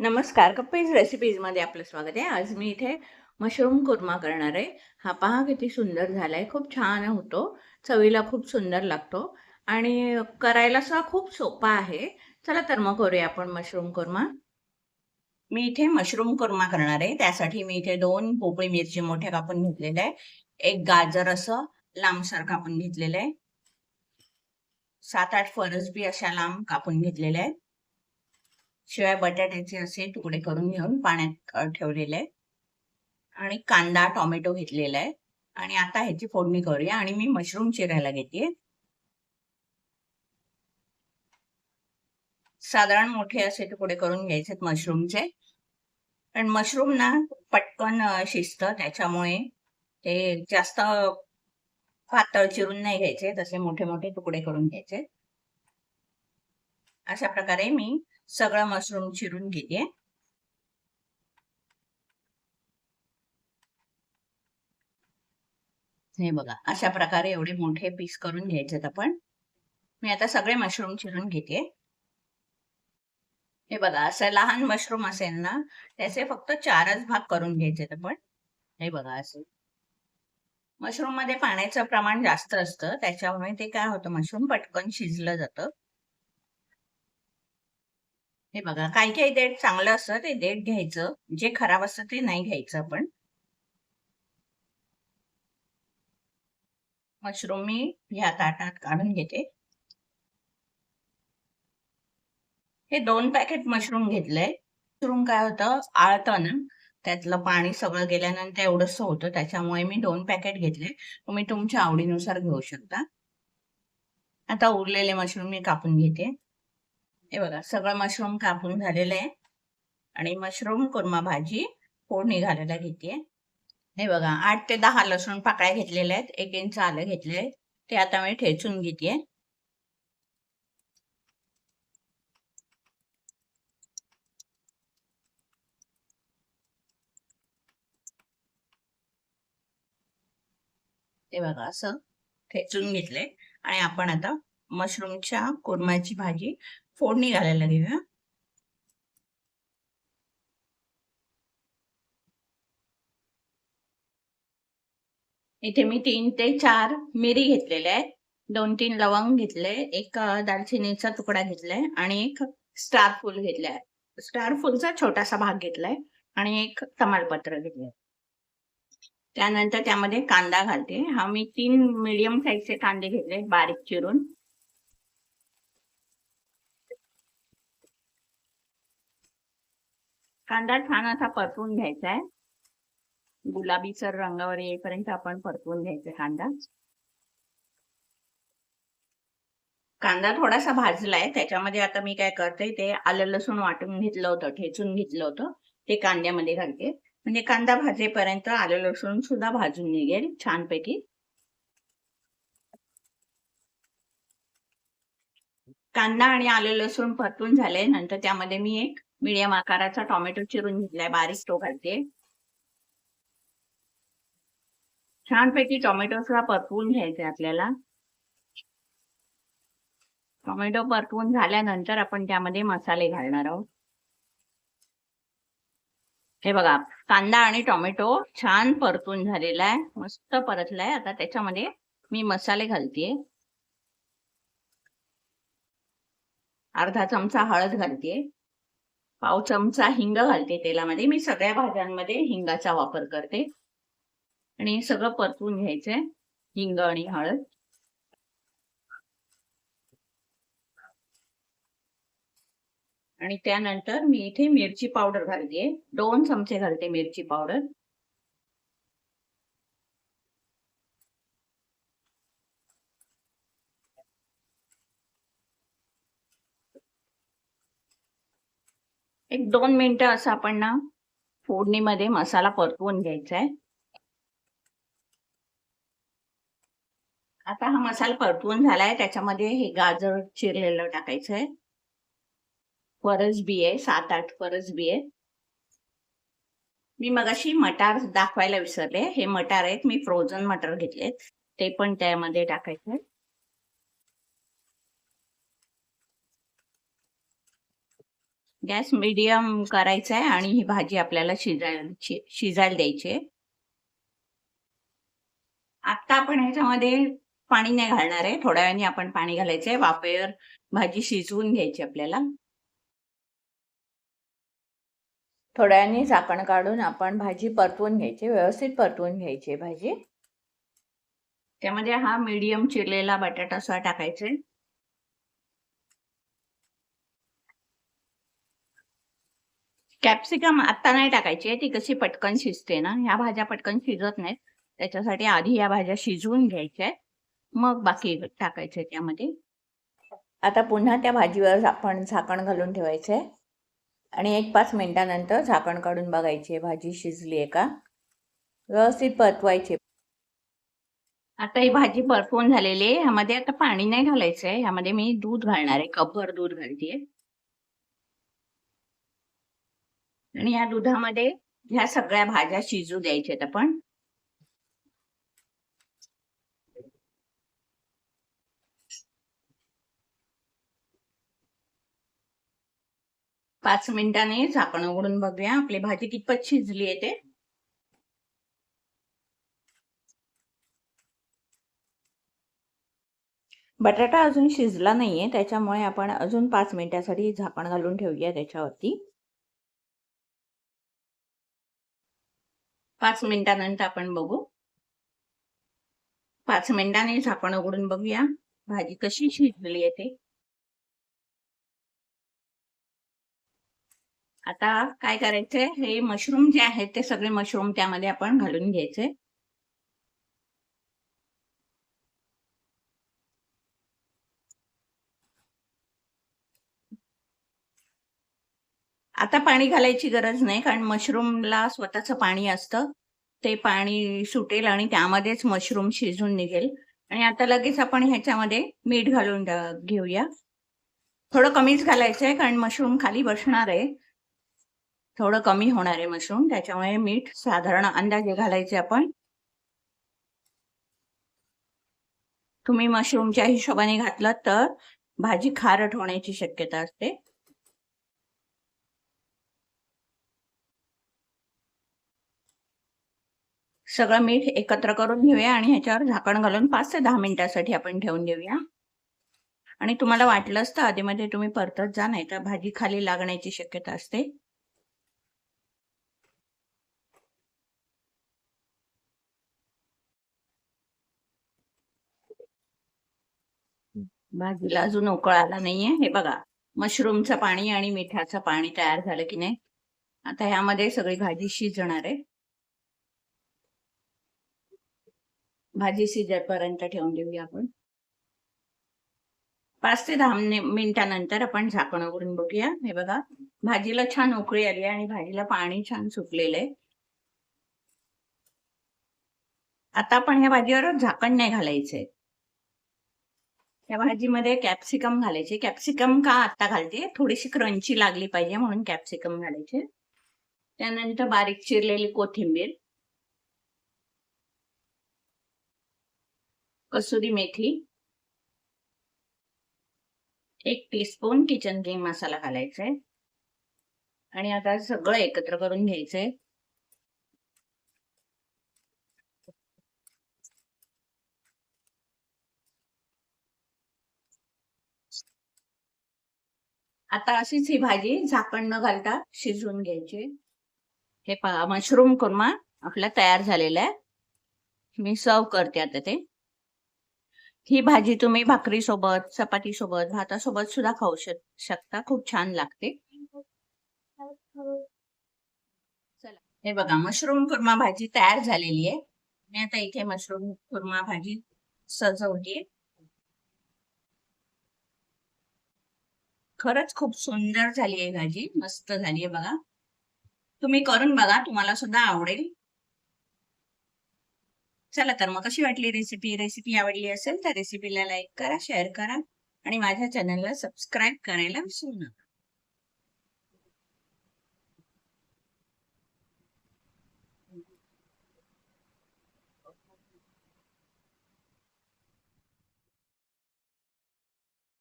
नमस्कार कप्पीज रेसिपीजमध्ये आपलं स्वागत आहे. आज मी इथे मशरूम कुर्मा करणार आहे. हा पहा किती सुंदर झाला आहे खूप छान होतो. चवीला खूप सुंदर लागतो. आणि करायला सुद्धा खूप सोपा आहे. चला तर मग करूया आपण मशरूम कुर्मा मी इथे मशरूम कुर्मा करणार आहे. त्यासाठी मी इथे दोन पोपळी मिरची मोठ्या कापून घेतलेल्या आहे. एक गाजर असं लांबसर कापून घेतलेलं आहे. सात आठ फरसबी अशा लांब कापून घेतलेल्या आहेत. शिवाय बटाट्याचे असे तुकडे करून घेऊन पाण्यात ठेवलेले आहे आणि कांदा टोमॅटो घेतलेला आहे आणि आता ह्याची फोडणी करूया आणि मी मशरूम चिरायला घेते साधारण मोठे असे तुकडे करून घ्यायचे मशरूमचे. पण मशरूम ना पटकन अ, शिजतं. त्याच्यामुळे ते जास्त पातळ चिरून नाही घ्यायचे. तसे मोठे मोठे तुकडे करून घ्यायचे अशा प्रकारे मी सगळं मशरूम चिरून घेते. हे बघा अशा प्रकारे एवढे मोठे पीस करून घ्यायचे आपण. मी आता सगळे मशरूम चिरून घेते. हे बघा असं लहान मशरूम असेल ना त्याचे फक्त चारच भाग करून घ्यायचे आपण. हे बघा असे. मशरूममध्ये पाण्याचं प्रमाण जास्त असतं त्याच्यामुळे ते काय होतं मशरूम पटकन शिजलं जातं. हे बघा काही काही देठ चांगलं असतं ते देठ घ्यायचं. जे खराब असतं ते नाही घ्यायचं आपण. मशरूम मी ह्या ताटात काढून घेते. हे दोन पॅकेट मशरूम घेतलंय. मशरूम काय होतं? आळतं ना. त्यातलं पाणी सगळं गेल्यानंतर एवढंसं होतं. त्याच्यामुळे मी दोन पॅकेट घेतले. तुम्ही तुमच्या आवडीनुसार घेऊ शकता. आता उरलेले मशरूम मी कापून घेते. हे बघा सगळं मशरूम कापून झालेलं आहे. आणि मशरूम कुर्मा भाजी फोडणी घालायला घेते हे बघा आठ ते दहा लसूण पाकळ्या घेतलेल्या आहेत. एक इंच आलं घेतले ते आता मी ठेचून घेते ते बघा असं ठेचून घेतले आणि आपण आता मशरूमच्या कोरमाची भाजी फोडणी घालायला घेऊया इथे मी तीन ते चार मिरी घेतलेल्या आहेत. दोन तीन लवंग घेतले एक दालचिनीचा तुकडा घेतलाय आणि एक स्टार फुल घेतलाय. स्टार फुलचा छोटासा भाग घेतलाय आणि एक तमालपत्र घेतलंय. त्यानंतर त्यामध्ये कांदा घालते. हा मी तीन मीडियम साईजचे कांदे घेतले बारीक चिरून. कांदा छान असा परतून घ्यायचा आहे गुलाबीसर रंगावर येईपर्यंत आपण परतून घ्यायचा कांदा. कांदा थोडासा भाजलाय त्याच्यामध्ये आता मी काय करते ते आलं लसूण वाटून घेतलं होतं ठेचून घेतलं होतं ते कांद्यामध्ये घालते. म्हणजे कांदा भाजेपर्यंत आलं लसूण सुद्धा भाजून निघेल छानपैकी. कांदा आणि आलं लसूण परतून झाले नंतर त्यामध्ये मी एक मीडियम आकाराचा टोमॅटो चिरून घेतलाय बारीक तो घालते. छानपैकी टोमॅटो सुद्धा परतवून घ्यायचे आपल्याला. टोमॅटो परतवून झाल्यानंतर आपण त्यामध्ये मसाले घालणार आहोत. हे बघा कांदा आणि टोमॅटो छान परतून झालेला आहे मस्त परतलाय. आता त्याच्यामध्ये मी मसाले घालते. अर्धा चमचा हळद घालते. पाव चमचा हिंग घालते तेलामध्ये. मी सगळ्या भाज्यांमध्ये हिंगाचा वापर करते. आणि हे सगळं परतून घ्यायचंय हिंग आणि हळद. आणि त्यानंतर मी इथे मिरची पावडर घालते. दोन चमचे घालते मिरची पावडर. एक दोन मिनिटं असं आपण ना फोडणीमध्ये मसाला परतवून घ्यायचा आहे आता हा मसाला परतवून झालाय. त्याच्यामध्ये हे गाजर चिरलेलं टाकायचं आहे फरस बी आहे सात आठ फरस बी आहे मी मगाशी मटार दाखवायला विसरले. हे मटार आहेत. मी फ्रोझन मटार घेतलेत. ते पण त्यामध्ये टाकायचे गॅस मीडियम करायचा आहे आणि ही भाजी आपल्याला शिजायला शिजायला द्यायची. आहे आता आपण ह्याच्यामध्ये पाणी नाही घालणार आहे. थोड्या वेळाने आपण पाणी घालायचंय. वाफेवर भाजी शिजवून घ्यायची आपल्याला. थोड्या वेळाने झाकण काढून आपण भाजी परतवून घ्यायची व्यवस्थित परतवून घ्यायची भाजी. त्यामध्ये हा मीडियम चिरलेला बटाटा सुद्धा टाकायचा आहे. कॅप्सिकम आता नाही टाकायची ती कशी पटकन शिजते ना? ह्या भाज्या पटकन शिजत नाहीत. त्याच्यासाठी आधी या भाज्या शिजवून घ्यायच्या आहेत. मग बाकी टाकायचे त्यामध्ये. आता पुन्हा त्या भाजीवर आपण झाकण घालून ठेवायचं आहे. आणि एक पाच मिनिटानंतर झाकण काढून बघायची भाजी शिजली आहे का? व्यवस्थित परतवायची. आता ही भाजी परतवून झालेली आहे. ह्यामध्ये आता पाणी नाही घालायचं आहे. ह्यामध्ये मी दूध घालणार आहे. कपभर दूध घालते आणि या दुधामध्ये ह्या सगळ्या भाज्या शिजू द्यायच्यात आपण. पाच मिनिटांनी झाकण उघडून बघूया. आपली भाजी कितपत शिजली आहे ते. बटाटा अजून शिजला नाहीये त्याच्यामुळे आपण अजून पाच मिनिटासाठी झाकण घालून ठेवूया त्याच्यावरती. पाच मिनिटानंतर आपण बघू. पाच मिनिटांनी झाकण उघडून बघूया. भाजी कशी शिजलेली येते ते. आता काय करायचंय? हे मशरूम जे आहेत ते सगळे मशरूम त्यामध्ये आपण घालून घ्यायचे. आता पाणी घालायची गरज नाही कारण मशरूमला स्वतःचं पाणी असतं. ते पाणी सुटेल आणि त्यामध्येच मशरूम शिजून निघेल. आणि आता लगेच आपण ह्याच्यामध्ये मीठ घालून घेऊया. थोडं कमीच घालायचं आहे कारण मशरूम खाली बसणार आहे. थोडं कमी होणार आहे मशरूम त्याच्यामुळे मीठ साधारण अंदाजे घालायचे आपण. तुम्ही मशरूमच्या हिशोबाने घातलं तर भाजी खारट होण्याची शक्यता असते. सगळं मीठ एकत्र करून घेऊया आणि ह्याच्यावर झाकण घालून पाच ते दहा मिनिटासाठी आपण ठेवून देऊया. आणि तुम्हाला वाटलं असतं आधीमध्ये तुम्ही परतत जा नाही तर भाजी खाली लागण्याची शक्यता असते. भाजीला अजून उकळ आला नाहीये. हे बघा मशरूमचं पाणी आणि मिठाचं पाणी तयार झालं की नाही. आता ह्यामध्ये सगळी भाजी शिजणार आहे. भाजी शिजेपर्यंत ठेवून देऊया आपण. पाच ते दहा मिनिटानंतर आपण झाकण उघडून बघूया. हे बघा भाजीला छान उकळी आली आणि भाजीला पाणी छान सुटलेलं आहे. आता आपण ह्या भाजीवर झाकण नाही घालायचंय या भाजीमध्ये कॅप्सिकम घालायचे. कॅप्सिकम का आता घालते? थोडीशी क्रंची लागली पाहिजे म्हणून कॅप्सिकम घालायचे. त्यानंतर बारीक चिरलेली कोथिंबीर. कसुरी मेथी. एक टीस्पून किचन किंग मसाला घालायचा. आहे आणि आता सगळं एकत्र करून घ्यायचंय आता अशीच ही भाजी झाकण न घालता शिजवून घ्यायची. हे पहा मशरूम कुर्मा आपला तयार झालेला आहे. मी सर्व करते आता ते. ही भाजी तुम्ही भाकरी सोबत चपाती सोबत भातासोबत सुद्धा खाऊ शकता. खूप छान लागते. चला हे बघा मशरूम कुर्मा भाजी तयार झालेली आहे. मी आता इथे मशरूम कुर्मा भाजी सजवली खरंच खूप सुंदर झाली आहे भाजी. मस्त झाली आहे बघा. तुम्ही करून बघा तुम्हाला सुद्धा आवडेल. चला तर मग कशी वाटली रेसिपी रेसिपी आवडली असेल तर रेसिपीला लाईक करा शेअर करा आणि माझ्या चॅनलला सबस्क्राईब करायला विसरू नका.